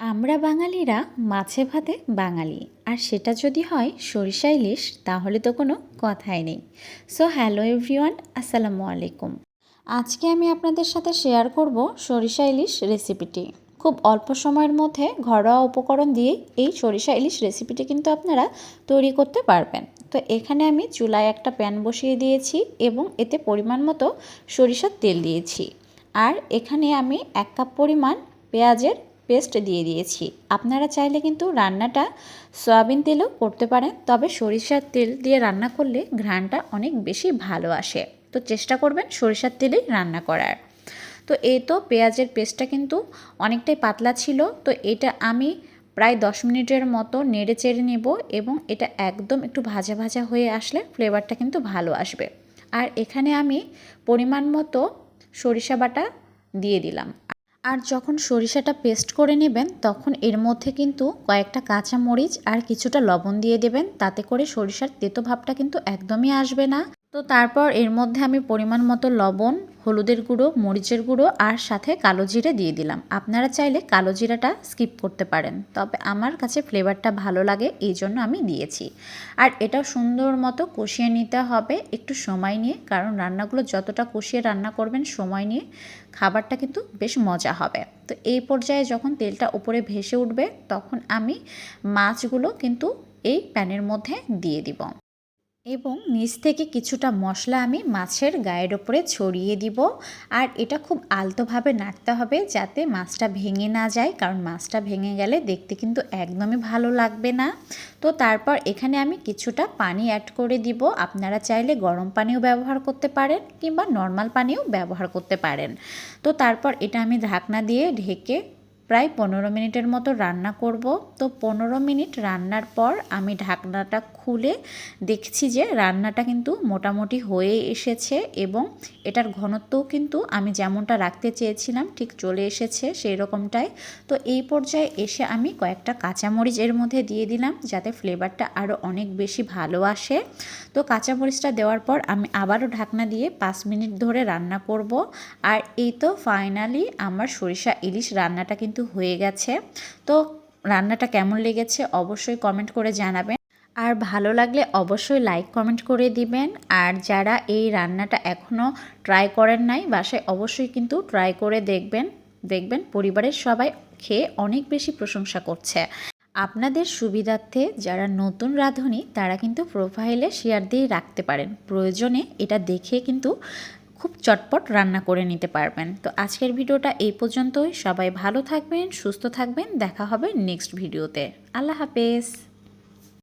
আমরা বাঙালিরা মাছে ভাতে বাঙালি। আর সেটা যদি হয় সরিষা ইলিশ, তাহলে তো কোনো কথাই নেই। সো হ্যালো এভরিওয়ান আসসালামু আলাইকুম। আজকে আমি আপনাদের সাথে শেয়ার করব সরিষা ইলিশ রেসিপিটি খুব অল্প সময়ের মধ্যে ঘরোয়া উপকরণ দিয়ে এই সরিষা ইলিশ রেসিপিটি কিন্তু আপনারা তৈরি করতে পারবেন। তো এখানে আমি চুলায় একটা প্যান বসিয়ে দিয়েছি এবং এতে পরিমাণ মতো সরিষার তেল দিয়েছি। আর এখানে আমি এক কাপ পরিমাণ পেঁয়াজের পেস্ট দিয়ে দিয়েছি। আপনারা চাইলে কিন্তু রান্নাটা সয়াবিন তেলেও করতে পারেন, তবে সরিষার তেল দিয়ে রান্না করলে ঘ্রাণটা অনেক বেশি ভালো আসে। তো চেষ্টা করবেন সরিষার তেলেই রান্না করার। তো এই তো পেঁয়াজের পেস্টটা কিন্তু অনেকটাই পাতলা ছিল, তো এটা আমি প্রায় দশ মিনিটের মতো নেড়ে চেড়ে নেব এবং এটা একদম একটু ভাজা ভাজা হয়ে আসলে ফ্লেভারটা কিন্তু ভালো আসবে। আর এখানে আমি পরিমাণ মতো সরিষা বাটা দিয়ে দিলাম। আর যখন সরিষাটা পেস্ট করে নেবেন, তখন এর মধ্যে কিন্তু কয়েকটা কাঁচা মরিচ আর কিছুটা লবণ দিয়ে দেবেন। তাতে করে সরিষার তেতো ভাবটা কিন্তু একদমই আসবে না। তো তারপর এর মধ্যে আমি পরিমাণ মতো লবণ হলুদের গুঁড়ো, মরিচের গুঁড়ো আর সাথে কালো জিরে দিয়ে দিলাম। আপনারা চাইলে কালো জিরাটা স্কিপ করতে পারেন, তবে আমার কাছে ফ্লেভারটা ভালো লাগে, এই জন্য আমি দিয়েছি। আর এটা সুন্দর মতো কষিয়ে নিতে হবে, একটু সময় নিয়ে, কারণ রান্নাগুলো যতটা কষিয়ে রান্না করবেন সময় নিয়ে খাবারটা কিন্তু বেশ মজা হবে। তো এই পর্যায়ে যখন তেলটা উপরে ভেসে উঠবে, তখন আমি মাছগুলো কিন্তু এই প্যানের মধ্যে দিয়ে দিব। এবং নিচ থেকে কিছুটা মশলা আমি মাছের গায়ের ওপরে ছড়িয়ে দিব। আর এটা খুব আলতোভাবে নাড়তে হবে যাতে মাছটা ভেঙে না যায়, কারণ মাছটা ভেঙে গেলে দেখতে কিন্তু একদমই ভালো লাগবে না। তো তারপর এখানে আমি কিছুটা পানি অ্যাড করে দিব। আপনারা চাইলে গরম পানিও ব্যবহার করতে পারেন কিংবা নর্মাল পানিও ব্যবহার করতে পারেন। তো তারপর এটা আমি ঢাকনা দিয়ে ঢেকে প্রায় পনেরো মিনিটের মতো রান্না করব। তো পনেরো মিনিট রান্নার পর আমি ঢাকনাটা খুলে দেখছি যে রান্নাটা কিন্তু মোটামুটি হয়ে এসেছে এবং এটার ঘনত্বও কিন্তু আমি যেমনটা রাখতে চেয়েছিলাম ঠিক চলে এসেছে সেই রকমটাই তো এই পর্যায়ে এসে আমি কয়েকটা কাঁচামরিচ এর মধ্যে দিয়ে দিলাম যাতে ফ্লেভারটা আরও অনেক বেশি ভালো আসে। তো কাঁচামরিচটা দেওয়ার পর আমি আবারও ঢাকনা দিয়ে পাঁচ মিনিট ধরে রান্না করব। আর এই তো ফাইনালি আমার সরিষা ইলিশ রান্নাটা কিন্তু কিন্তু হয়ে গেছে। তো রান্নাটা কেমন লেগেছে অবশ্যই কমেন্ট করে জানাবেন। আর ভালো লাগলে অবশ্যই লাইক কমেন্ট করে দিবেন। আর যারা এই রান্নাটা এখনও ট্রাই করেন নাই, বাসায় অবশ্যই কিন্তু ট্রাই করে দেখবেন। দেখবেন পরিবারের সবাই খেয়ে অনেক বেশি প্রশংসা করছে। আপনাদের সুবিধার্থে যারা নতুন রাঁধুনি, তারা কিন্তু প্রোফাইলে শেয়ার দিয়ে রাখতে পারেন। প্রয়োজনে এটা দেখে কিন্তু খুব চটপট রান্না করে নিতে পারবেন। তো আজকের ভিডিওটা এই পর্যন্তই। সবাই ভালো থাকবেন, সুস্থ থাকবেন। দেখা হবে নেক্সট ভিডিওতে। আল্লাহ হাফেজ।